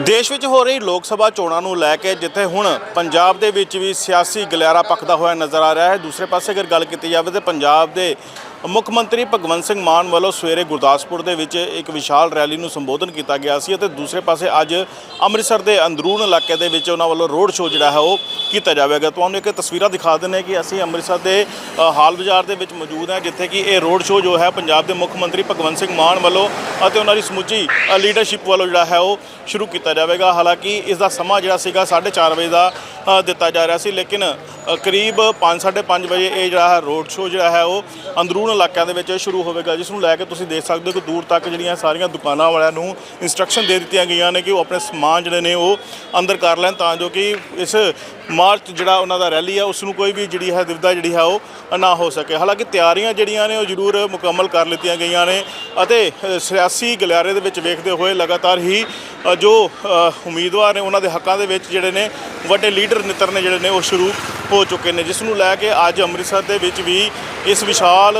ਦੇਸ਼ ਵਿੱਚ ਹੋ ਰਹੀ ਲੋਕ ਸਭਾ ਚੋਣਾਂ ਨੂੰ ਲੈ ਕੇ ਜਿੱਥੇ ਹੁਣ ਪੰਜਾਬ ਦੇ ਵਿੱਚ ਵੀ ਸਿਆਸੀ ਗਲਿਆਰਾ ਪੱਕਦਾ ਹੋਇਆ ਨਜ਼ਰ ਆ ਰਿਹਾ ਹੈ। ਦੂਸਰੇ ਪਾਸੇ ਅਗਰ ਗੱਲ ਕੀਤੀ ਜਾਵੇ ਤਾਂ ਪੰਜਾਬ ਦੇ ਮੁੱਖ ਮੰਤਰੀ ਭਗਵੰਤ ਸਿੰਘ ਮਾਨ ਵੱਲੋਂ ਸਵੇਰੇ ਗੁਰਦਾਸਪੁਰ ਦੇ ਵਿੱਚ ਇੱਕ ਵਿਸ਼ਾਲ ਰੈਲੀ ਨੂੰ ਸੰਬੋਧਨ ਕੀਤਾ ਗਿਆ ਸੀ ਅਤੇ ਦੂਸਰੇ ਪਾਸੇ ਅੱਜ ਅੰਮ੍ਰਿਤਸਰ ਦੇ ਅੰਦਰੂਨ ਇਲਾਕੇ ਦੇ ਵਿੱਚ ਉਹਨਾਂ ਵੱਲੋਂ ਰੋਡ ਸ਼ੋਅ ਜਿਹੜਾ ਹੈ ਉਹ ਕੀਤਾ ਜਾਵੇਗਾ। ਤੁਹਾਨੂੰ ਇੱਕ ਤਸਵੀਰਾਂ ਦਿਖਾ ਦਿੰਦੇ ਹਾਂ ਕਿ ਅਸੀਂ ਅੰਮ੍ਰਿਤਸਰ ਦੇ ਹਾਲ ਬਾਜ਼ਾਰ ਦੇ ਵਿੱਚ ਮੌਜੂਦ ਹਾਂ ਜਿੱਥੇ ਕਿ ਇਹ ਰੋਡ ਸ਼ੋਅ ਜੋ ਹੈ ਪੰਜਾਬ ਦੇ ਮੁੱਖ ਮੰਤਰੀ ਭਗਵੰਤ ਸਿੰਘ ਮਾਨ ਵੱਲੋਂ ਅਤੇ ਉਹਨਾਂ ਦੀ ਸਮੁੱਚੀ ਲੀਡਰਸ਼ਿਪ ਵੱਲੋਂ ਜਿਹੜਾ ਹੈ ਉਹ ਸ਼ੁਰੂ ਕੀਤਾ ਜਾਵੇਗਾ। ਹਾਲਾਂਕਿ ਇਸ ਦਾ ਸਮਾਂ ਜਿਹੜਾ ਸੀਗਾ 4:30 ਵਜੇ ਦਾ ਦਿੱਤਾ ਜਾ ਰਿਹਾ ਸੀ ਲੇਕਿਨ ਅ, ਕਰੀਬ 5:30 ਵਜੇ ਇਹ ਜਿਹੜਾ ਹੈ ਰੋਡ ਸ਼ੋਅ ਜਿਹੜਾ ਹੈ ਉਹ ਅੰਦਰੂਨ ਇਲਾਕਿਆਂ ਦੇ ਵਿੱਚ ਸ਼ੁਰੂ ਹੋਵੇਗਾ, ਜਿਸ ਨੂੰ ਲੈ ਕੇ ਤੁਸੀਂ ਦੇਖ ਸਕਦੇ ਹੋ ਕਿ ਦੂਰ ਤੱਕ ਜਿਹੜੀਆਂ ਸਾਰੀਆਂ ਦੁਕਾਨਾਂ ਵਾਲਿਆਂ ਨੂੰ ਇਨਸਟਰਕਸ਼ਨ ਦੇ ਦਿੱਤੀਆਂ ਗਈਆਂ ਨੇ ਕਿ ਉਹ ਆਪਣੇ ਸਮਾਨ ਜਿਹੜੇ ਨੇ ਉਹ ਅੰਦਰ ਕਰ ਲੈਣ ਤਾਂ ਜੋ ਕਿ ਇਸ ਮਾਰਚ ਜਿਹੜਾ ਉਹਨਾਂ ਦਾ ਰੈਲੀ ਆ ਉਸ ਨੂੰ ਕੋਈ ਵੀ ਜਿਹੜੀ ਹੈ ਦੁਵਿਧਾ ਜਿਹੜੀ ਹੈ ਉਹ ਨਾ ਹੋ ਸਕੇ। ਹਾਲਾਂਕਿ ਤਿਆਰੀਆਂ ਜਿਹੜੀਆਂ ਨੇ ਉਹ ਜ਼ਰੂਰ ਮੁਕੰਮਲ ਕਰ ਲਿੱਤੀਆਂ ਗਈਆਂ ਨੇ ਅਤੇ ਸਿਆਸੀ ਗਲਿਆਰੇ ਦੇ ਵਿੱਚ ਵੇਖਦੇ ਹੋਏ ਲਗਾਤਾਰ ਹੀ ਜੋ ਉਮੀਦਵਾਰ ਨੇ ਉਹਨਾਂ ਦੇ ਹੱਕਾਂ ਦੇ ਵਿੱਚ ਜਿਹੜੇ ਨੇ ਵੱਡੇ ਲੀਡਰ ਨਿੱਤਰ ਨੇ ਜਿਹੜੇ ਨੇ ਉਹ ਸ਼ੁਰੂ ਹੋ ਚੁੱਕੇ ਨੇ, ਜਿਸ ਨੂੰ ਲੈ ਕੇ ਅੱਜ ਅੰਮ੍ਰਿਤਸਰ ਦੇ ਵਿੱਚ ਵੀ ਇਸ ਵਿਸ਼ਾਲ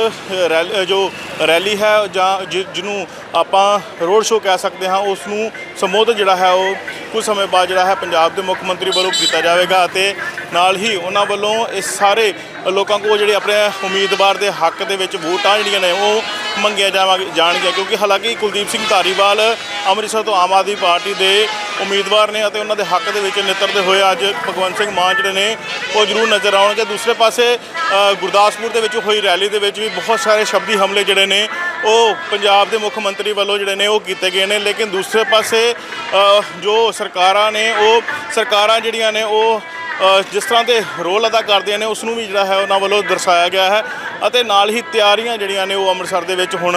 ਜੋ ਰੈਲੀ ਹੈ ਜਾਂ ਜਿ- ਜਿਹਨੂੰ ਆਪਾਂ ਰੋਡ ਸ਼ੋਅ ਕਹਿ ਸਕਦੇ ਹਾਂ ਉਸ ਨੂੰ ਸੰਬੋਧਨ ਜਿਹੜਾ ਹੈ ਉਹ ਕੁਝ ਸਮੇਂ ਬਾਅਦ ਜਿਹੜਾ ਹੈ ਪੰਜਾਬ ਦੇ ਮੁੱਖ ਮੰਤਰੀ ਵੱਲੋਂ ਕੀਤਾ ਜਾਵੇਗਾ ਅਤੇ ਨਾਲ ਹੀ ਉਹਨਾਂ ਵੱਲੋਂ ਇਸ ਸਾਰੇ ਲੋਕਾਂ ਕੋਲ ਜਿਹੜੇ ਆਪਣੇ ਉਮੀਦਵਾਰ ਦੇ ਹੱਕ ਦੇ ਵਿੱਚ ਵੋਟਾਂ ਜਿਹੜੀਆਂ ਨੇ ਉਹ ਮੰਗੀਆਂ ਜਾਵਾਂਗੇ ਜਾਣਗੀਆਂ। ਕਿਉਂਕਿ ਹਾਲਾਂਕਿ ਕੁਲਦੀਪ ਸਿੰਘ ਧਾਰੀਵਾਲ ਅੰਮ੍ਰਿਤਸਰ ਤੋਂ ਆਮ ਆਦਮੀ ਪਾਰਟੀ ਦੇ ਉਮੀਦਵਾਰ ਨੇ ਅਤੇ ਉਹਨਾਂ ਦੇ ਹੱਕ ਦੇ ਵਿੱਚ ਨਿੱਤਰਦੇ ਹੋਏ ਅੱਜ ਭਗਵੰਤ ਸਿੰਘ ਮਾਨ ਜਿਹੜੇ ਨੇ ਉਹ ਜ਼ਰੂਰ ਨਜ਼ਰ ਆਉਣਗੇ। ਦੂਸਰੇ ਪਾਸੇ ਗੁਰਦਾਸਪੁਰ ਦੇ ਵਿੱਚ ਹੋਈ ਰੈਲੀ ਦੇ ਵਿੱਚ ਵੀ ਬਹੁਤ ਸਾਰੇ ਸ਼ਬਦੀ ਹਮਲੇ ਜਿਹੜੇ ਨੇ, ਉਹ ਪੰਜਾਬ ਦੇ ਮੁੱਖ ਮੰਤਰੀ ਵੱਲੋਂ ਜਿਹੜੇ ਨੇ ਉਹ ਕੀਤੇ ਗਏ ਨੇ। ਲੇਕਿਨ ਦੂਸਰੇ ਪਾਸੇ ਜੋ ਸਰਕਾਰਾਂ ਨੇ, ਉਹ ਸਰਕਾਰਾਂ ਜਿਹੜੀਆਂ ਨੇ, ਉਹ ਜਿਸ ਤਰ੍ਹਾਂ ਦੇ ਰੋਲ ਅਦਾ ਕਰਦੀਆਂ ਨੇ ਉਸ ਨੂੰ ਵੀ ਜਿਹੜਾ ਹੈ ਉਹਨਾਂ ਵੱਲੋਂ ਦਰਸਾਇਆ ਗਿਆ ਹੈ। ਅਤੇ ਨਾਲ ਹੀ ਤਿਆਰੀਆਂ ਜਿਹੜੀਆਂ ਨੇ, ਉਹ ਅੰਮ੍ਰਿਤਸਰ ਦੇ ਵਿੱਚ ਹੁਣ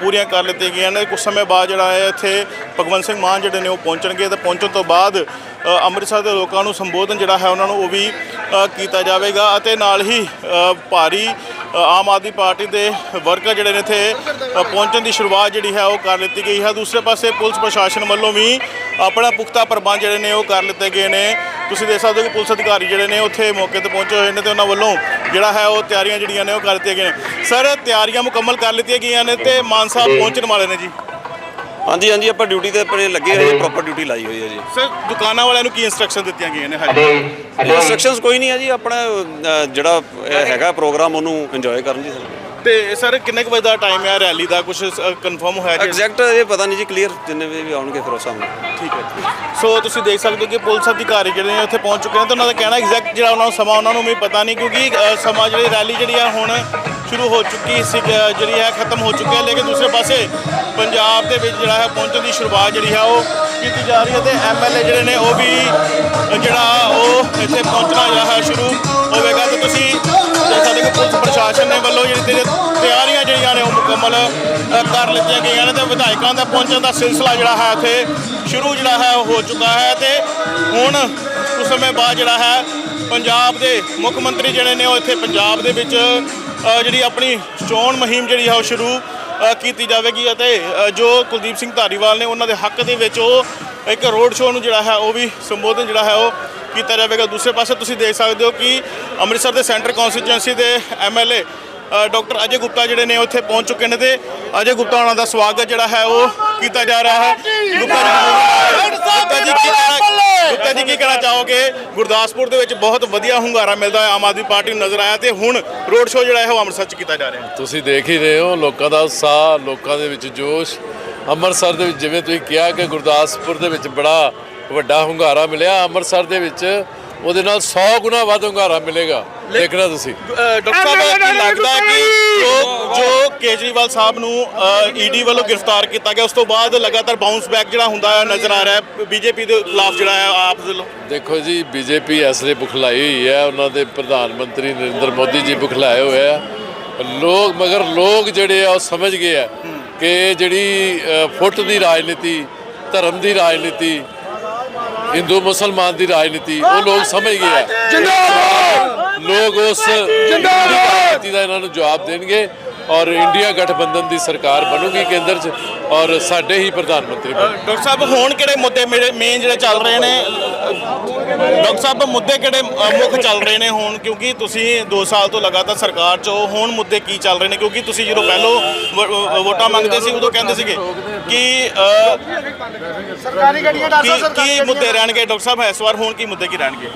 ਪੂਰੀਆਂ ਕਰ ਲਿੱਤੀਆਂ ਗਈਆਂ ਨੇ। ਕੁਝ ਸਮੇਂ ਬਾਅਦ ਜਿਹੜਾ ਹੈ, ਇੱਥੇ ਭਗਵੰਤ ਸਿੰਘ ਮਾਨ ਜਿਹੜੇ ਨੇ, ਉਹ ਪਹੁੰਚਣਗੇ। ਤੇ ਪਹੁੰਚਣ ਤੋਂ ਬਾਅਦ ਅੰਮ੍ਰਿਤਸਰ ਦੇ ਲੋਕਾਂ ਨੂੰ ਸੰਬੋਧਨ ਜਿਹੜਾ ਹੈ, ਉਹਨਾਂ ਨੂੰ ਉਹ ਵੀ ਕੀਤਾ ਜਾਵੇਗਾ। ਅਤੇ ਨਾਲ ਹੀ ਭਾਰੀ ਆਮ ਆਦਮੀ ਪਾਰਟੀ ਦੇ ਵਰਕਰ ਜਿਹੜੇ ਨੇ ਇੱਥੇ ਪਹੁੰਚਣ ਦੀ ਸ਼ੁਰੂਆਤ ਜਿਹੜੀ ਹੈ ਉਹ ਕਰ ਲਿੱਤੀ ਗਈ ਹੈ। ਦੂਸਰੇ ਪਾਸੇ ਪੁਲਿਸ ਪ੍ਰਸ਼ਾਸਨ ਵੱਲੋਂ ਵੀ ਆਪਣਾ ਪੁਖਤਾ ਪ੍ਰਬੰਧ ਜਿਹੜੇ ਨੇ ਉਹ ਕਰ ਲਿੱਤੇ ਗਏ ਨੇ। ਤੁਸੀਂ ਦੇਖ ਸਕਦੇ ਹੋ ਕਿ ਪੁਲਿਸ ਅਧਿਕਾਰੀ ਜਿਹੜੇ ਨੇ ਉੱਥੇ ਮੌਕੇ ਤੇ ਪਹੁੰਚੇ ਹੋਏ ਨੇ ਤੇ ਉਹਨਾਂ ਵੱਲੋਂ ਜਿਹੜਾ ਹੈ ਉਹ ਤਿਆਰੀਆਂ ਜਿਹੜੀਆਂ ਨੇ ਉਹ ਕਰ ਦਿੱਤੀਆਂ ਗਈਆਂ ਨੇ। ਸਰ, ਤਿਆਰੀਆਂ ਮੁਕੰਮਲ ਕਰ ਲਿੱਤੀਆਂ ਗਈਆਂ ਨੇ ਤੇ ਮਾਨ ਸਾਹਿਬ ਪਹੁੰਚਣ ਵਾਲੇ ਨੇ ਜੀ। ਹਾਂਜੀ ਹਾਂਜੀ ਆਪਾਂ ਡਿਊਟੀ ਤੇ ਆਪਣੇ ਲੱਗੇ ਹੋਏ ਪ੍ਰੋਪਰ ਡਿਊਟੀ ਲਾਈ ਹੋਈ ਹੈ ਜੀ। ਸਰ ਦੁਕਾਨਾਂ ਵਾਲਿਆਂ ਨੂੰ ਕੀ ਇਨਸਟਰਕਸ਼ਨ ਦਿੱਤੀਆਂ ਗਈਆਂ ਨੇ ਹਾਂਜੀ ਇਨਸਟਰਕਸ਼ਨਸ ਕੋਈ ਨਹੀਂ ਹੈ ਜੀ ਆਪਣਾ ਅ, ਜਿਹੜਾ ਇਹ ਹੈਗਾ ਪ੍ਰੋਗਰਾਮ ਉਹਨੂੰ ਇੰਜੋਏ ਕਰਨ ਜੀ ਤੇ ਸਰ ਕਿੰਨੇ ਕੁ ਵਜੇ ਦਾ ਟਾਈਮ ਹੈ ਰੈਲੀ ਦਾ? ਕੁਝ ਕਨਫਰਮ ਹੋਇਆ ਜੀ? ਐਗਜ਼ੈਕਟ ਇਹ ਪਤਾ ਨਹੀਂ ਜੀ ਕਲੀਅਰ ਜਿੰਨੇ ਵੀ ਵੀ ਆਉਣਗੇ ਫਿਰ ਉਸ ਸਾਹਮਣੇ ਠੀਕ ਹੈ ਸੋ ਤੁਸੀਂ ਦੇਖ ਸਕਦੇ ਹੋ ਕਿ ਪੁਲਿਸ ਅਧਿਕਾਰੀ ਜਿਹੜੇ ਨੇ ਉੱਥੇ ਪਹੁੰਚ ਚੁੱਕੇ ਨੇ ਤੇ ਉਹਨਾਂ ਦਾ ਕਹਿਣਾ ਐਗਜ਼ੈਕਟ ਜਿਹੜਾ ਉਹਨਾਂ ਨੂੰ ਸਮਾਂ ਉਹਨਾਂ ਨੂੰ ਵੀ ਪਤਾ ਨਹੀਂ ਕਿਉਂਕਿ ਅ, ਸਮਾਂ ਜਿਹੜੀ ਰੈਲੀ ਜਿਹੜੀ ਆ ਹੁਣ ਸ਼ੁਰੂ ਹੋ ਚੁੱਕੀ ਸੀ ਅ, ਜਿਹੜੀ ਹੈ ਖਤਮ ਹੋ ਚੁੱਕੀ ਹੈ ਲੇਕਿਨ ਦੂਸਰੇ ਪਾਸੇ ਪੰਜਾਬ ਦੇ ਵਿੱਚ ਜਿਹੜਾ ਹੈ ਪਹੁੰਚਣ ਦੀ ਸ਼ੁਰੂਆਤ ਜਿਹੜੀ ਹੈ ਉਹ ਕੀਤੀ ਜਾ ਰਹੀ ਹੈ ਤੇ ਐਮਐਲਏ ਜਿਹੜੇ ਨੇ ਉਹ ਵੀ ਜਿਹੜਾ ਉਹ ਇੱਥੇ ਪਹੁੰਚਣਾ ਜਿਹੜਾ ਹੈ ਸ਼ੁਰੂ ਹੋਵੇਗਾ ਤੇ ਤੁਸੀਂ ਦੇਖ ਸਕਦੇ ਹੋ ਪੁਲਿਸ ਪ੍ਰਸ਼ਾਸਨ ਨੇ ਵੱਲੋਂ ਜਿਹੜੀ ਤੇ- ਤਿਆਰੀਆਂ ਜਿਹੜੀਆਂ ਨੇ ਉਹ ਮੁਕੰਮਲ ਕਰ ਲਿੱਤੀਆਂ ਗਈਆਂ ਨੇ ਤੇ ਵਿਧਾਇਕਾਂ ਦਾ ਪਹੁੰਚਣ ਦਾ ਸਿਲਸਿਲਾ ਜਿਹੜਾ ਹੈ ਇੱਥੇ ਸ਼ੁਰੂ ਜਿਹੜਾ ਹੈ ਉਹ ਹੋ ਚੁੱਕਾ ਹੈ ਤੇ ਹੁਣ ਉਸ ਸਮੇਂ ਬਾਅਦ ਜਿਹੜਾ ਹੈ ਪੰਜਾਬ ਦੇ ਮੁੱਖ ਮੰਤਰੀ ਜਿਹੜੇ ਨੇ ਉਹ ਇੱਥੇ ਪੰਜਾਬ ਦੇ ਵਿੱਚ ਜਿਹੜੀ ਆਪਣੀ ਚੋਣ ਮੁਹਿੰਮ ਜਿਹੜੀ ਹੈ ਉਹ ਸ਼ੁਰੂ ਕੀਤੀ ਜਾਵੇਗੀ ਅਤੇ ਜੋ ਕੁਲਦੀਪ ਸਿੰਘ ਧਾਰੀਵਾਲ ਨੇ ਉਹਨਾਂ ਦੇ ਹੱਕ ਦੇ ਵਿੱਚ ਉਹ ਇੱਕ ਰੋਡ ਸ਼ੋਅ ਨੂੰ ਜਿਹੜਾ ਹੈ, ਉਹ ਵੀ ਸੰਬੋਧਨ ਜਿਹੜਾ ਹੈ, ਉਹ ਕੀਤਾ ਜਾਵੇਗਾ। ਦੂਸਰੇ ਪਾਸੇ ਤੁਸੀਂ ਦੇਖ ਸਕਦੇ ਹੋ ਕਿ ਅੰਮ੍ਰਿਤਸਰ ਦੇ ਸੈਂਟਰ ਕਨਸਟੀਚੁਐਂਸੀ ਦੇ ਐਮਐਲਏ ਡਾਕਟਰ ਅਜੇ ਗੁਪਤਾ ਜਿਹੜੇ ਨੇ ਉੱਥੇ ਪਹੁੰਚ ਚੁੱਕੇ ਨੇ ਤੇ ਅਜੇ ਗੁਪਤਾ ਉਹਨਾਂ ਦਾ ਸਵਾਗਤ ਜਿਹੜਾ ਹੈ, ਉਹ ਕੀਤਾ ਜਾ ਰਿਹਾ ਹੈ। ਗੁਪਤਾ ਜੀ ਗੁਪਤਾ ਜੀ ਕੀ ਕਹਿਣਾ ਗੁਪਤਾ ਜੀ ਕੀ ਕਹਿਣਾ ਚਾਹੋਗੇ? ਗੁਰਦਾਸਪੁਰ ਦੇ ਵਿੱਚ ਬਹੁਤ ਵਧੀਆ ਹੁੰਗਾਰਾ ਮਿਲਦਾ ਹੈ ਆਮ ਆਦਮੀ ਪਾਰਟੀ ਨੂੰ ਨਜ਼ਰ ਆਇਆ ਤੇ ਹੁਣ ਰੋਡ ਸ਼ੋਅ ਜਿਹੜਾ ਹੈ ਉਹ ਅੰਮ੍ਰਿਤਸਰ ਚ ਕੀਤਾ ਜਾ ਰਿਹਾ ਹੈ। ਤੁਸੀਂ ਦੇਖ ਹੀ ਰਹੇ ਹੋ ਲੋਕਾਂ ਦਾ ਉਤਸ਼ਾਹ ਲੋਕਾਂ ਦੇ ਵਿੱਚ ਜੋਸ਼। ਅੰਮ੍ਰਿਤਸਰ ਦੇ ਵਿੱਚ ਜਿਵੇਂ ਤੁਸੀਂ ਕਿਹਾ ਕਿ ਗੁਰਦਾਸਪੁਰ ਦੇ ਵਿੱਚ ਬੜਾ ਵੱਡਾ ਹੁੰਗਾਰਾ ਮਿਲਿਆ। ਅੰਮ੍ਰਿਤਸਰ ਦੇ ਵਿੱਚ ਉਹਦੇ ਨਾਲ 100 ਗੁਣਾ ਵੱਧ ਹੁੰਗਾਰਾ ਮਿਲੇਗਾ ਦੇਖਣਾ ਤੁਸੀਂ। ਡਾਕਟਰ ਸਾਹਿਬ ਕੀ ਲੱਗਦਾ ਕਿ ਜੋ। ਜੋ ਕੇਜਰੀਵਾਲ ਸਾਹਿਬ ਨੂੰ ਈਡੀ ਵੱਲੋਂ ਗ੍ਰਿਫਤਾਰ ਕੀਤਾ ਗਿਆ ਉਸ ਤੋਂ ਬਾਅਦ ਲਗਾਤਾਰ ਬਾਉਂਸ ਬੈਕ ਜਿਹੜਾ ਹੁੰਦਾ ਹੈ ਨਜ਼ਰ ਆ ਰਿਹਾ ਹੈ। ਬੀਜੇਪੀ ਦੇ ਖਿਲਾਫ ਜਿਹੜਾ ਹੈ ਆਪ ਵੱਲੋਂ। ਦੇਖੋ ਜੀ ਬੀਜੇਪੀ ਅਸਲੇ ਬੁਖਲਾਈ ਹੋਈ ਹੈ ਉਹਨਾਂ ਦੇ ਪ੍ਰਧਾਨ ਮੰਤਰੀ ਨਰਿੰਦਰ ਮੋਦੀ ਜੀ ਬੁਖਲਾਏ ਹੋਏ ਆ। ਲੋਕ ਮਗਰ ਲੋਕ ਜਿਹੜੇ ਆ ਉਹ ਸਮਝ ਗਏ ਆ ਕਿ ਜਿਹੜੀ ਫੁੱਟ ਦੀ ਰਾਜਨੀਤੀ ਧਰਮ ਦੀ ਰਾਜਨੀਤੀ ਹਿੰਦੂ ਮੁਸਲਮਾਨ ਦੀ ਰਾਜਨੀਤੀ ਉਹ ਲੋਕ ਸਮਝ ਗਏ ਆ। ਲੋਕ ਉਸ ਰਾਜਨੀਤੀ ਦਾ ਇਹਨਾਂ ਨੂੰ ਜਵਾਬ ਦੇਣਗੇ ਔਰ ਇੰਡੀਆ ਗਠਬੰਧਨ ਦੀ ਸਰਕਾਰ ਬਣੂਗੀ ਕੇਂਦਰ 'ਚ। ਔਰ ਸਾਡੇ ਹੀ ਪ੍ਰਧਾਨ ਮੰਤਰੀ ਡਾਕਟਰ ਸਾਹਿਬ ਹੁਣ ਕਿਹੜੇ ਮੁੱਦੇ ਮੇਰੇ ਮੇਨ ਜਿਹੜੇ ਚੱਲ ਰਹੇ ਨੇ? ਡਾਕਟਰ ਸਾਹਿਬ ਮੁੱਦੇ ਕਿਹੜੇ ਅ, ਮੁੱਖ ਚੱਲ ਰਹੇ ਨੇ ਹੁਣ? ਕਿਉਂਕਿ ਤੁਸੀਂ 2 ਸਾਲ ਤੋਂ ਲਗਾਤਾਰ ਸਰਕਾਰ 'ਚ ਹੋ ਹੁਣ ਮੁੱਦੇ ਕੀ ਚੱਲ ਰਹੇ ਨੇ? ਕਿਉਂਕਿ ਤੁਸੀਂ ਜਦੋਂ ਪਹਿਲੋਂ ਵ- ਵ- ਵੋਟਾਂ ਮੰਗਦੇ ਸੀ ਉਦੋਂ ਕਹਿੰਦੇ ਸੀਗੇ ਕਿ ਅ, ਸਰਕਾਰੀ ਗੱਡੀਆਂ ਦੱਸੋ ਕੀ ਕੀ ਮੁੱਦੇ ਰਹਿਣਗੇ? ਡਾਕਟਰ ਸਾਹਿਬ ਇਸ ਵਾਰ ਹੁਣ ਕੀ ਮੁੱਦੇ ਕੀ ਰਹਿਣਗੇ?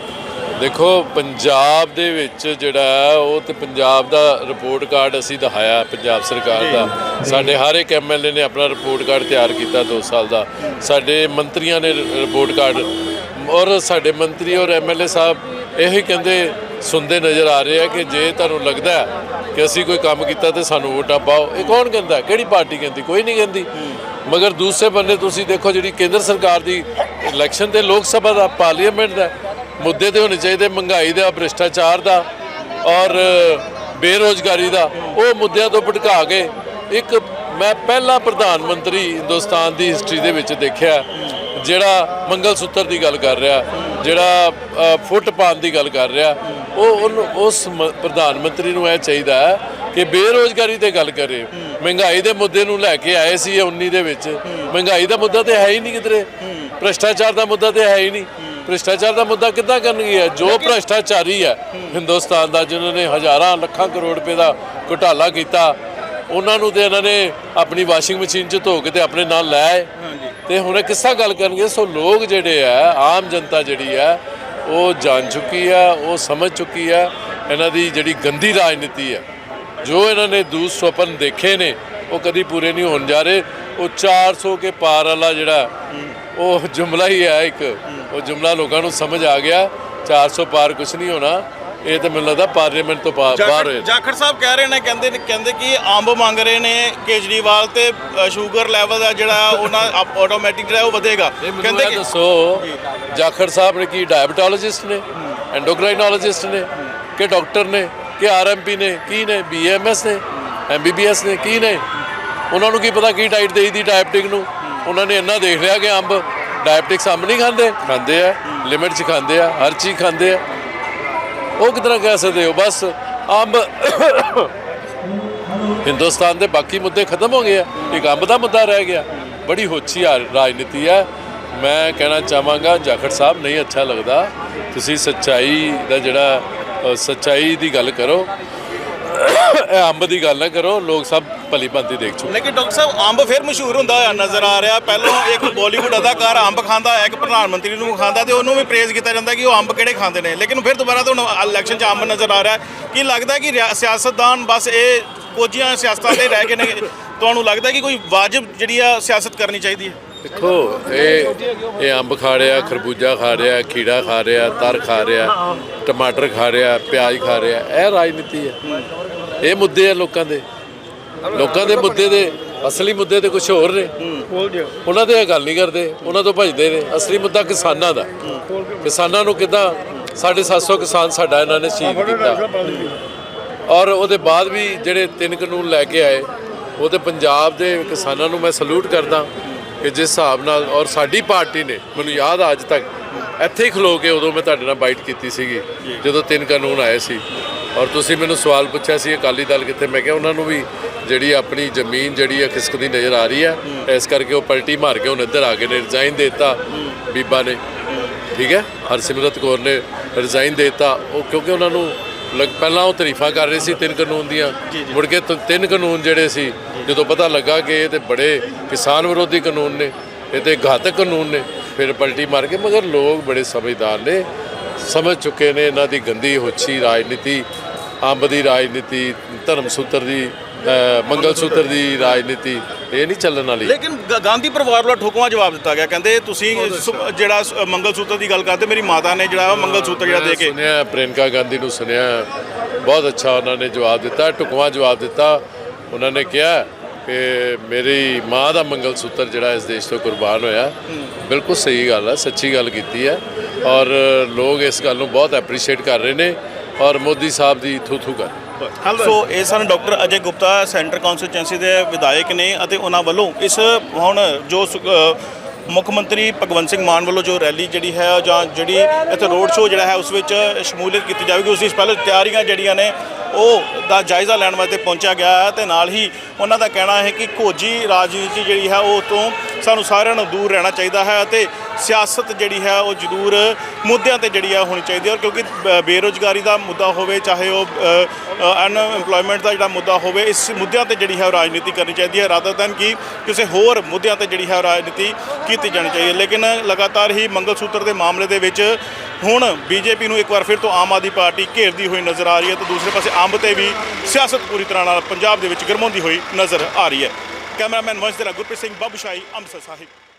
ਦੇਖੋ ਪੰਜਾਬ ਦੇ ਵਿੱਚ ਜਿਹੜਾ ਉਹ ਤੇ ਪੰਜਾਬ ਦਾ ਰਿਪੋਰਟ ਕਾਰਡ ਅਸੀਂ ਦਿਖਾਇਆ ਪੰਜਾਬ ਸਰਕਾਰ ਦਾ। ਸਾਡੇ ਹਰ ਇੱਕ ਐਮਐਲਏ ਨੇ ਆਪਣਾ ਰਿਪੋਰਟ ਕਾਰਡ ਤਿਆਰ ਕੀਤਾ 2 ਸਾਲ ਦਾ। ਸਾਡੇ ਮੰਤਰੀਆਂ ਨੇ ਰਿਪੋਰਟ ਕਾਰਡ ਔਰ ਸਾਡੇ ਮੰਤਰੀ ਔਰ ਐਮਐਲਏ ਸਾਹਿਬ ਇਹੀ ਕਹਿੰਦੇ ਸੁਣਦੇ ਨਜ਼ਰ ਆ ਰਹੇ ਆ ਕਿ ਜੇ ਤੁਹਾਨੂੰ ਲੱਗਦਾ ਕਿ ਅਸੀਂ ਕੋਈ ਕੰਮ ਕੀਤਾ ਤੇ ਸਾਨੂੰ ਵੋਟਾਂ ਪਾਓ ਇਹ ਕੌਣ ਕਹਿੰਦਾ ਕਿਹੜੀ ਪਾਰਟੀ ਕਹਿੰਦੀ? ਕੋਈ ਨਹੀਂ ਕਹਿੰਦੀ। ਮਗਰ ਦੂਸਰੇ ਬੰਨੇ ਤੁਸੀਂ ਦੇਖੋ ਜਿਹੜੀ ਕੇਂਦਰ ਸਰਕਾਰ ਦੀ ਇਲੈਕਸ਼ਨ ਤੇ ਲੋਕ ਸਭਾ ਦਾ ਪਾਰਲੀਮੈਂਟ ਦਾ ਮੁੱਦੇ ਤੇ ਹੋਣੇ ਚਾਹੀਦੇ, ਮਹਿੰਗਾਈ ਦਾ, ਭ੍ਰਿਸ਼ਟਾਚਾਰ ਦਾ ਔਰ ਬੇਰੋਜ਼ਗਾਰੀ ਦਾ, ਉਹ ਮੁੱਦਿਆਂ ਤੋਂ ਭਟਕਾ ਕੇ ਇੱਕ ਮੈਂ ਪਹਿਲਾ ਪ੍ਰਧਾਨ ਮੰਤਰੀ ਹਿੰਦੁਸਤਾਨ ਦੀ ਹਿਸਟਰੀ ਦੇ ਵਿੱਚ ਦੇਖਿਆ, ਜਿਹੜਾ ਮੰਗਲ ਸੂਤਰ ਦੀ ਗੱਲ ਕਰ ਰਿਹਾ, ਜਿਹੜਾ ਫੁੱਟ ਪਾਉਣ ਦੀ ਗੱਲ ਕਰ ਰਿਹਾ, ਉਹ ਉਹਨੂੰ, ਉਸ ਮ- ਪ੍ਰਧਾਨ ਮੰਤਰੀ ਨੂੰ ਇਹ ਚਾਹੀਦਾ ਹੈ ਕਿ ਬੇਰੋਜ਼ਗਾਰੀ ਤੇ ਗੱਲ ਕਰੇ। ਮਹਿੰਗਾਈ ਦੇ ਮੁੱਦੇ ਨੂੰ ਲੈ ਕੇ ਆਏ ਸੀ ਇਹ 19 ਦੇ ਵਿੱਚ। ਮਹਿੰਗਾਈ ਦਾ ਮੁੱਦਾ ਤੇ ਹੈ ਹੀ ਨਹੀਂ ਕਿਧਰੇ। ਭ੍ਰਿਸ਼ਟਾਚਾਰ ਦਾ ਮੁੱਦਾ ਤੇ ਹੈ ਹੀ ਨਹੀਂ। ਭ੍ਰਿਸ਼ਟਾਚਾਰ ਦਾ ਮੁੱਦਾ ਕਿੱਦਾਂ ਕਰਨਗੇ ਜੋ ਭ੍ਰਿਸ਼ਟਾਚਾਰੀ ਹੈ ਹਿੰਦੁਸਤਾਨ ਦਾ ਜਿਨ੍ਹਾਂ ਨੇ ਹਜ਼ਾਰਾਂ ਲੱਖਾਂ ਕਰੋੜ ਰੁਪਏ ਦਾ ਘੁਟਾਲਾ ਕੀਤਾ ਉਹਨਾਂ ਨੂੰ ਤੇ ਇਹਨਾਂ ਨੇ ਆਪਣੀ ਵਾਸ਼ਿੰਗ ਮਸ਼ੀਨ 'ਚ ਧੋ ਕੇ ਤੇ ਆਪਣੇ ਨਾਲ ਲੈ ਆਏ। ਤੇ ਹੁਣ ਕਿੱਸਾ ਗੱਲ ਕਰਨਗੇ? ਸੋ ਲੋਕ ਜਿਹੜੇ ਆ ਆਮ ਜਨਤਾ ਜਿਹੜੀ ਆ ਉਹ ਜਾਣ ਚੁੱਕੀ ਆ ਉਹ ਸਮਝ ਚੁੱਕੀ ਆ ਇਹਨਾਂ ਦੀ ਜਿਹੜੀ ਗੰਦੀ ਰਾਜਨੀਤੀ ਹੈ ਜੋ ਇਹਨਾਂ ਨੇ ਦੂਸ ਸੁਪਨ ਦੇਖੇ ਨੇ ਉਹ ਕਦੀ ਪੂਰੇ ਨਹੀਂ ਹੋਣ ਜਾ ਰਹੇ। ਉਹ 400 ਕੇ ਪਾਰ ਵਾਲਾ ਜਿਹੜਾ ਉਹ ਜੁਮਲਾ ਹੀ ਹੈ ਇੱਕ। ਉਹ ਜੁਮਲਾ ਲੋਕਾਂ ਨੂੰ ਸਮਝ ਆ ਗਿਆ। 400 ਪਾਰ ਕੁਝ ਨਹੀਂ ਹੋਣਾ। ਇਹ ਤਾਂ ਮੈਨੂੰ ਲੱਗਦਾ ਪਾਰਲੀਮੈਂਟ ਤੋਂ ਬਾਹਰ ਹੋਏ। ਜਾਖੜ ਸਾਹਿਬ ਕਹਿ ਰਹੇ ਨੇ ਕਹਿੰਦੇ ਨੇ ਕਹਿੰਦੇ ਕਿ ਅੰਬ ਮੰਗ ਰਹੇ ਨੇ ਕੇਜਰੀਵਾਲ ਤੇ ਸ਼ੂਗਰ ਲੈਵਲ ਦਾ ਜਿਹੜਾ ਉਹਨਾਂ ਆਟੋਮੈਟਿਕ ਜਿਹੜਾ ਉਹ ਵਧੇਗਾ। ਕਹਿੰਦੇ ਕਿ ਦੱਸੋ ਜਾਖੜ ਸਾਹਿਬ ਨੇ ਕੀ ਡਾਇਬਟੋਲੋਜਿਸਟ ਨੇ? ਐਂਡੋਕਰਾਈਨੋਲੋਜਿਸਟ ਨੇ? ਕਿ ਡਾਕਟਰ ਨੇ? ਕਿ ਆਰਐਮਪੀ ਨੇ? ਕੀ ਨੇ? ਬੀਐਮਐਸ ਨੇ? ਐਮਬੀਬੀਐਸ ਨੇ? ਕੀ ਨੇ? ਉਹਨਾਂ ਨੂੰ ਕੀ ਪਤਾ ਕੀ ਡਾਈਟ ਦੇਈਦੀ ਡਾਇਬਟਿਕ ਨੂੰ? ਉਹਨਾਂ ਨੇ ਇੰਨਾ ਦੇਖ ਲਿਆ ਕਿ ਅੰਬ ਡਾਇਬਟਿਕਸ ਅੰਬ ਨਹੀਂ ਖਾਂਦੇ। ਖਾਂਦੇ ਆ ਲਿਮਿਟ 'ਚ ਖਾਂਦੇ ਆ, ਹਰ ਚੀਜ਼ ਖਾਂਦੇ ਆ। ਉਹ ਕਿਤਨਾ ਕਹਿ ਸਕਦੇ ਹੋ? ਬਸ ਅੰਬ ਹਿੰਦੁਸਤਾਨ ਦੇ ਬਾਕੀ ਮੁੱਦੇ ਖਤਮ ਹੋ ਗਏ ਆ। ਇੱਕ ਅੰਬ ਦਾ ਮੁੱਦਾ ਰਹਿ ਗਿਆ। ਬੜੀ ਹੋਛੀ ਆ ਰਾਜਨੀਤੀ ਹੈ ਮੈਂ ਕਹਿਣਾ ਚਾਹਾਂਗਾ, ਜਾਖੜ ਸਾਹਿਬ, ਨਹੀਂ ਅੱਛਾ ਲੱਗਦਾ। ਤੁਸੀਂ ਸੱਚਾਈ ਦਾ ਜਿਹੜਾ ਸੱਚਾਈ ਦੀ ਗੱਲ ਕਰੋ। ਇਹ ਅੰਬ ਦੀ ਗੱਲ ਨਾ ਕਰੋ ਲੋਕ ਸਭ ਭਲੀ ਭਾਂਤੀ ਦੇਖ ਚੁੱਕੇ। ਲੇਕਿਨ ਡਾਕਟਰ ਸਾਹਿਬ ਅੰਬ ਫਿਰ ਮਸ਼ਹੂਰ ਹੁੰਦਾ ਹੋਇਆ ਨਜ਼ਰ ਆ ਰਿਹਾ। ਪਹਿਲਾਂ ਇੱਕ ਬਾਲੀਵੁੱਡ ਅਦਾਕਾਰ ਅੰਬ ਖਾਂਦਾ ਹੈ ਇੱਕ ਪ੍ਰਧਾਨ ਮੰਤਰੀ ਨੂੰ ਖਾਂਦਾ ਤੇ ਉਹਨੂੰ ਵੀ ਪ੍ਰੇਜ਼ ਕੀਤਾ ਜਾਂਦਾ ਕਿ ਉਹ ਅੰਬ ਕਿਹੜੇ ਖਾਂਦੇ ਨੇ। ਲੇਕਿਨ ਫਿਰ ਦੁਬਾਰਾ ਤੋਂ ਇਲੈਕਸ਼ਨ 'ਚ ਅੰਬ ਨਜ਼ਰ ਆ ਰਿਹਾ ਕੀ ਲੱਗਦਾ ਕਿ ਸਿਆਸਤਦਾਨ ਬਸ ਇਹ ਕੋਝੀਆਂ ਸਿਆਸਤਾਂ ਤੇ ਰਹਿ ਗਏ ਨੇ? ਤੁਹਾਨੂੰ ਲੱਗਦਾ ਕਿ ਕੋਈ ਵਾਜਬ ਜਿਹੜੀ ਆ ਸਿਆਸਤ ਕਰਨੀ ਚਾਹੀਦੀ ਹੈ? ਦੇਖੋ ਇਹ ਇਹ ਅੰਬ ਖਾ ਰਿਹਾ ਖਰਬੂਜਾ ਖਾ ਰਿਹਾ ਖੀੜਾ ਖਾ ਰਿਹਾ ਤਰ ਖਾ ਰਿਹਾ ਟਮਾਟਰ ਖਾ ਰਿਹਾ ਪਿਆਜ਼ ਖਾ ਰਿਹਾ ਇਹ ਰਾਜਨੀਤੀ ਹੈ। ਇਹ ਮੁੱਦੇ ਆ ਲੋਕਾਂ ਦੇ। ਲੋਕਾਂ ਦੇ ਮੁੱਦੇ ਦੇ, ਅਸਲੀ ਮੁੱਦੇ ਤੇ ਕੁਝ ਹੋਰ ਨੇ। ਉਹਨਾਂ ਤੇ ਗੱਲ ਨਹੀਂ ਕਰਦੇ, ਉਹਨਾਂ ਤੋਂ ਭਜਦੇ ਨੇ। ਅਸਲੀ ਮੁੱਦਾ ਕਿਸਾਨਾਂ ਦਾ। ਕਿਸਾਨਾਂ ਨੂੰ ਕਿਦਾਂ 750 ਕਿਸਾਨ ਸਾਡਾ ਇਹਨਾਂ ਨੇ ਸ਼ਹੀਦ ਕੀਤਾ। ਔਰ ਉਹਦੇ ਬਾਅਦ ਵੀ ਜਿਹੜੇ ਤਿੰਨ ਕਾਨੂੰਨ ਲੈ ਕੇ ਆਏ, ਉਹ ਤੇ ਪੰਜਾਬ ਦੇ ਕਿਸਾਨਾਂ ਨੂੰ ਮੈਂ ਸਲੂਟ ਕਰਦਾ ਕਿ ਜਿਸ ਹਿਸਾਬ ਨਾਲ, ਔਰ ਸਾਡੀ ਪਾਰਟੀ ਨੇ, ਮੈਨੂੰ ਯਾਦ ਅੱਜ ਤੱਕ, ਇੱਥੇ ਹੀ ਖਲੋ ਕੇ ਉਦੋਂ ਮੈਂ ਤੁਹਾਡੇ ਨਾਲ ਬਾਈਟ ਕੀਤੀ ਸੀਗੀ, ਜਦੋਂ ਤਿੰਨ ਕਾਨੂੰਨ ਆਏ ਸੀ। ਔਰ ਤੁਸੀਂ ਮੈਨੂੰ ਸਵਾਲ ਪੁੱਛਿਆ ਸੀ ਅਕਾਲੀ ਦਲ ਕਿੱਥੇ ਮੈਂ ਕਿਹਾ ਉਹਨਾਂ ਨੂੰ ਵੀ ਜਿਹੜੀ ਆਪਣੀ ਜ਼ਮੀਨ ਜਿਹੜੀ ਹੈ ਖਿਸਕਦੀ ਨਜ਼ਰ ਆ ਰਹੀ ਹੈ। ਇਸ ਕਰਕੇ ਉਹ ਪਲਟੀ ਮਾਰ ਕੇ ਹੁਣ ਇੱਧਰ ਆ ਗਏ ਨੇ ਰਿਜ਼ਾਈਨ ਦਿੱਤਾ ਬੀਬਾ ਨੇ। ਠੀਕ ਹੈ? ਹਰਸਿਮਰਤ ਕੌਰ ਨੇ ਰਿਜ਼ਾਈਨ ਦਿੱਤਾ। ਉਹ ਕਿਉਂਕਿ ਉਹਨਾਂ ਨੂੰ ਲਗ ਪਹਿਲਾਂ ਉਹ ਤਾਰੀਫਾਂ ਕਰ ਰਹੇ ਸੀ ਤਿੰਨ ਕਾਨੂੰਨ ਦੀਆਂ। ਮੁੜ ਕੇ ਤਿੰਨ ਕਾਨੂੰਨ ਜਿਹੜੇ ਸੀ ਜਦੋਂ ਪਤਾ ਲੱਗਾ ਕਿ ਇਹ ਤੇ ਬੜੇ ਕਿਸਾਨ ਵਿਰੋਧੀ ਕਾਨੂੰਨ ਨੇ ਇਹ ਤੇ ਘਾਤਕ ਕਾਨੂੰਨ ਨੇ ਫਿਰ ਪਲਟੀ ਮਾਰ ਕੇ ਮਗਰ ਲੋਕ ਬੜੇ ਸਮਝਦਾਰ ਨੇ ਸਮਝ ਚੁੱਕੇ ਨੇ ਇਹਨਾਂ ਦੀ ਗੰਦੀ ਹੋਛੀ ਰਾਜਨੀਤੀ। ਅੰਬ ਦੀ ਰਾਜਨੀਤੀ ਧਰਮ ਸੂਤਰ ਦੀ ਮੰਗਲ ਸੂਤਰ ਦੀ ਰਾਜਨੀਤੀ ਇਹ ਨਹੀਂ ਚੱਲਣ ਵਾਲੀ। ਲੇਕਿਨ ਗਾਂਧੀ ਪਰਿਵਾਰ ਵੱਲੋਂ ਠੋਕਵਾ ਜਵਾਬ ਦਿੱਤਾ ਗਿਆ। ਕਹਿੰਦੇ ਤੁਸੀਂ ਜਿਹੜਾ ਮੰਗਲ ਸੂਤਰ ਦੀ ਗੱਲ ਕਰਦੇ ਮੇਰੀ ਮਾਤਾ ਨੇ ਜਿਹੜਾ ਮੰਗਲ ਸੂਤਰ ਜਿਹੜਾ ਦੇ ਕੇ ਸੁਣਿਆ ਪ੍ਰਿੰਕਾ ਗਾਂਧੀ ਨੂੰ ਸੁਣਿਆ। ਬਹੁਤ ਅੱਛਾ ਉਹਨਾਂ ਨੇ ਜਵਾਬ ਦਿੱਤਾ ਟੁਕਵਾ ਜਵਾਬ ਦਿੱਤਾ। ਉਹਨਾਂ ਨੇ ਕਿਹਾ ਕਿ ਮੇਰੀ ਮਾਂ ਦਾ ਮੰਗਲ ਸੂਤਰ ਜਿਹੜਾ ਇਸ ਦੇਸ਼ ਤੋਂ ਕੁਰਬਾਨ ਹੋਇਆ। ਬਿਲਕੁਲ ਸਹੀ ਗੱਲ ਹੈ ਸੱਚੀ ਗੱਲ ਕੀਤੀ ਹੈ ਔਰ ਲੋਕ ਇਸ ਗੱਲ ਨੂੰ ਬਹੁਤ ਐਪਰੀਸ਼ੀਏਟ ਕਰ ਰਹੇ ਨੇ। ਔਰ ਮੋਦੀ ਸਾਹਿਬ ਦੀ ਥੂ ਥੂ ਕਰ ਸੋ ਇਹ ਸਨ doctor Ajay Gupta, centre constituency ਦੇ ਵਿਧਾਇਕ ਨੇ ਅਤੇ ਉਹਨਾਂ ਵੱਲੋਂ ਇਸ ਹੁਣ ਜੋ ਮੁੱਖ ਮੰਤਰੀ ਭਗਵੰਤ ਸਿੰਘ ਮਾਨ ਵੱਲੋਂ ਜੋ ਰੈਲੀ ਜਿਹੜੀ ਹੈ ਜਾਂ ਜਿਹੜੀ ਇੱਥੇ ਰੋਡ ਸ਼ੋਅ ਜਿਹੜਾ ਹੈ ਉਸ ਵਿੱਚ ਸ਼ਮੂਲੀਅਤ ਕੀਤੀ ਜਾਵੇਗੀ, ਉਸ ਦੀ ਪਹਿਲੇ ਤਿਆਰੀਆਂ ਜਿਹੜੀਆਂ ਨੇ ਉਹ ਦਾ ਜਾਇਜ਼ਾ ਲੈਣ ਵਾਸਤੇ ਪਹੁੰਚਿਆ ਗਿਆ ਹੈ ਤੇ ਨਾਲ ਹੀ ਉਹਨਾਂ ਦਾ ਕਹਿਣਾ ਹੈ ਕਿ ਕੋਜੀ ਰਾਜਨੀਤੀ ਜਿਹੜੀ ਹੈ ਉਹ ਤੋਂ ਸਾਨੂੰ ਸਾਰਿਆਂ ਨੂੰ ਦੂਰ ਰਹਿਣਾ ਚਾਹੀਦਾ ਹੈ ਅਤੇ ਸਿਆਸਤ ਜਿਹੜੀ ਹੈ ਉਹ ਜ਼ਰੂਰ ਮੁੱਦਿਆਂ ਤੇ ਜਿਹੜੀ ਹੈ ਹੋਣੀ ਚਾਹੀਦੀ ਹੈ ਔਰ ਕਿਉਂਕਿ ਬ- ਬੇਰੁਜ਼ਗਾਰੀ ਦਾ ਮੁੱਦਾ ਹੋਵੇ, ਚਾਹੇ ਉਹ ਅਨਐਮਪਲੋਇਮੈਂਟ ਦਾ ਜਿਹੜਾ ਮੁੱਦਾ ਹੋਵੇ, ਇਸ ਮੁੱਦਿਆਂ ਤੇ ਜਿਹੜੀ ਹੈ ਉਹ ਰਾਜਨੀਤੀ ਕਰਨੀ ਚਾਹੀਦੀ ਹੈ ਰਾਦਰ ਦਨ ਕਿ ਕਿਸੇ ਹੋਰ ਮੁੱਦਿਆਂ ਤੇ ਜਿਹੜੀ ਹੈ ਉਹ ਰਾਜਨੀਤੀ ਕੀਤੀ ਜਾਣੀ ਚਾਹੀਦੀ ਹੈ। ਲੇਕਿਨ ਲਗਾਤਾਰ ਹੀ ਮੰਗਲ ਸੂਤਰ ਦੇ ਮਾਮਲੇ ਦੇ ਵਿੱਚ ਹੁਣ ਬੀਜੇਪੀ ਨੂੰ ਇੱਕ ਵਾਰ ਫਿਰ ਤੋਂ ਆਮ ਆਦਮੀ ਪਾਰਟੀ ਘੇਰਦੀ ਹੋਈ ਨਜ਼ਰ ਆ ਰਹੀ ਹੈ ਤੇ ਦੂਸਰੇ ਪਾਸੇ ਅੰਬ ਤੇ ਵੀ ਸਿਆਸਤ ਪੂਰੀ ਤਰ੍ਹਾਂ ਨਾਲ ਪੰਜਾਬ ਦੇ ਵਿੱਚ ਗਰਮਾਉਂਦੀ ਹੋਈ ਨਜ਼ਰ ਆ ਰਹੀ ਹੈ। ਕੈਮਰਾਮੈਨ ਵੰਸ਼ ਗੁਰਪ੍ਰੀਤ ਸਿੰਘ ਬਾਬੂਸ਼ਾਹੀ ਅੰਮ੍ਰਿਤਸਰ ਸਾਹਿਬ।